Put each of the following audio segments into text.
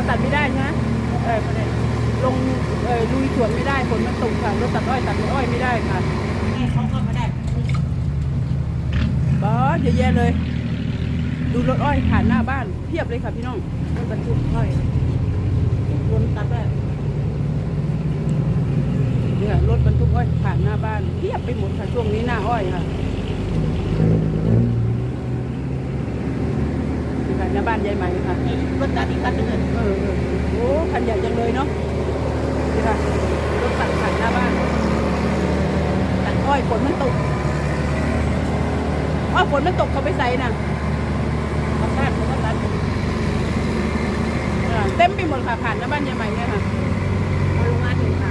อตัดไม่ได้ใช่ไหมเออไม่ได้ลงเออลุยสวนไม่ได้ฝนมันตกค่ะรถตัดอ้อยตัดอ้อยไม่ได้ค่ะนี่เขาก็ไม่ได้บอสเยอะแยะเลย ดูรถอ้อยผ่านหน้าบ้านเพียบเลยค่ะพี่น้องรถบรรทุกอ้อยรวมตัดได้เนี่ยรถบรรทุกอ้อยผ่านหน้าบ้านเพียบไปหมดค่ะช่วงนี้หน้าอ้อยค่ะนี่ค่ะ หน้าบ้านยายใหม่ค่ะรถตัดอีกคันหนึงเลยเออโอ้คันใหญ่จังเลยเนาะนี่ค่ะรถตัดผ่านหน้าบ้านตัดอ้อยฝนมันตกอ้อยฝนมันตกเขาไปใส่น่ะเขาคาดเขาตัดเต็มไปหมดค่ะผ่านหน้าบ้านยายใหม่เนี่ยค่ะ เอาลงมาถึงค่ะ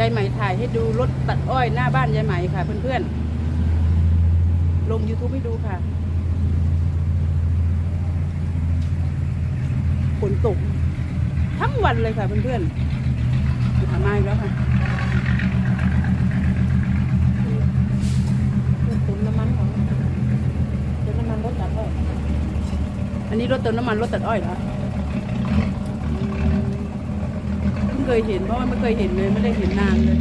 ยายไหม่ถ่ายให้ดูรถตัดอ้อยหน้าบ้านยายไหม่ค่ะ เพื่อนๆ ลง YouTube ให้ดูค่ะฝนตก ทั้งวันเลยค่ะ เพื่อนๆหามาอีกแล้วค่ะตุนน้ำมันของตุนน้ำมันรถตัดอ้อย อันนี้รถเติมน้ำมันรถตัดอ้อยเหรอ เพิ่งเคยเห็นเพราะว่าไม่เคยเห็นเลยไม่ได้เห็นนานเลย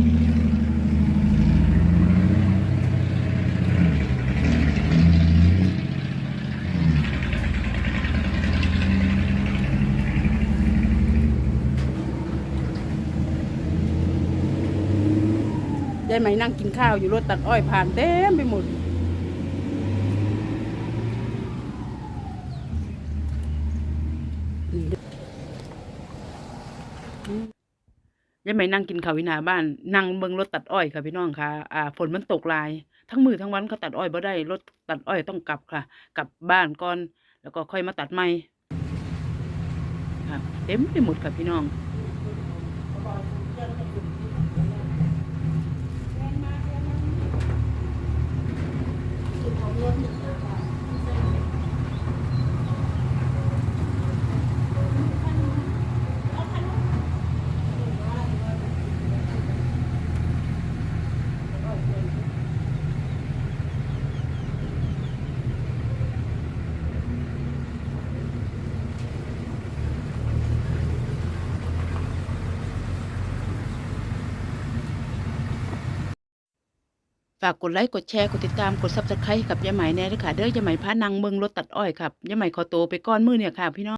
ยายไหมนั่งกินข้าวอยู่รถตัดอ้อยผ่านเต็มไปหมด ยายไหมนั่งกินข้าววินาบ้านนั่งเบิ่งรถตัดอ้อยค่ะพี่น้องค่ะอ่าฝนมันตกลาย ทั้งมือทั้งวันเขาตัดอ้อยบ่ได้รถตัดอ้อยต้องกลับค่ะ กลับบ้านก่อน แล้วก็ค่อยมาตัดใหม่ค่ะเต็มไปหมดค่ะพี่น้อง ฝากกดไลค์กดแชร์กดติดตามกดซับสไครต์กับยายไหมแน่เลยค่ะเด้อยายไหมพานังเมืองรถตัดอ้อยครับยายไหมขอตัวไปก้อนมือเนี่ยค่ะพี่น้อง